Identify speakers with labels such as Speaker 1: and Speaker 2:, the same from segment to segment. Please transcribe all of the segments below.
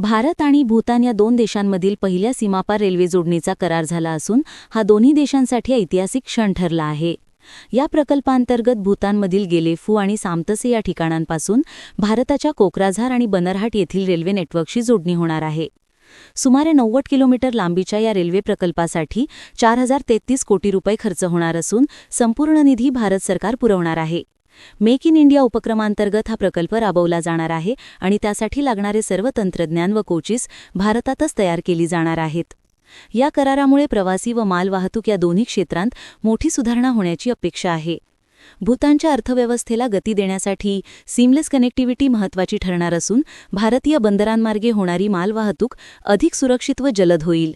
Speaker 1: भारत आणि भूतान या दोन देशांमधील पहिल्या सीमापार रेल्वे जोडणीचा करार झाला असून हा दोन्ही देशांसाठी ऐतिहासिक क्षण ठरला आहे. या प्रकल्पांतर्गत भूतानमधील गेलेफू आणि सामतसे या ठिकाणांपासून भारताच्या कोकराझार आणि बनरहाट येथील रेल्वे नेटवर्कशी जोडणी होणार आहे. सुमारे नव्वद किलोमीटर लांबीच्या या रेल्वे प्रकल्पासाठी चार हजार तेहतीस कोटी रुपये खर्च होणार असून संपूर्ण निधी भारत सरकार पुरवणार आहे. मेक इन इंडिया उपक्रमांतर्गत हा प्रकल्प राबवला जाणार आहे आणि त्यासाठी लागणारे सर्व तंत्रज्ञान व कोचीस भारतातच तयार केली जाणार आहेत. या करारामुळे प्रवासी व मालवाहतूक या दोन्ही क्षेत्रांत मोठी सुधारणा होण्याची अपेक्षा आहे. भूतानच्या अर्थव्यवस्थेला गती देण्यासाठी सीमलेस कनेक्टिव्हिटी महत्त्वाची ठरणार असून भारतीय बंदरांमार्गे होणारी मालवाहतूक अधिक सुरक्षित व जलद होईल.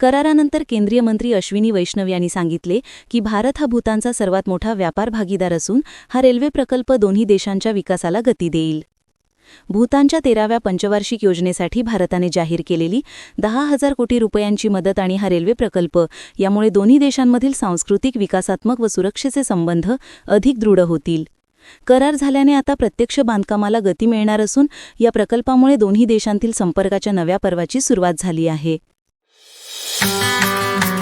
Speaker 1: करारानंतर केंद्रीय मंत्री अश्विनी वैष्णव यांनी सांगितले की भारत हा भूतानचा सर्वात मोठा व्यापार भागीदार असून हा रेल्वे प्रकल्प दोन्ही देशांच्या विकासाला गती देईल. भूतानच्या तेराव्या पंचवार्षिक योजनेसाठी भारताने जाहीर केलेली दहा हजार कोटी रुपयांची मदत आणि हा रेल्वे प्रकल्प यामुळे दोन्ही देशांमधील सांस्कृतिक विकासात्मक व सुरक्षेचे संबंध अधिक दृढ होतील. करार झाल्याने आता प्रत्यक्ष बांधकामाला गती मिळणार असून या प्रकल्पामुळे दोन्ही देशांतील संपर्काच्या नव्या पर्वाची सुरुवात झाली आहे. Música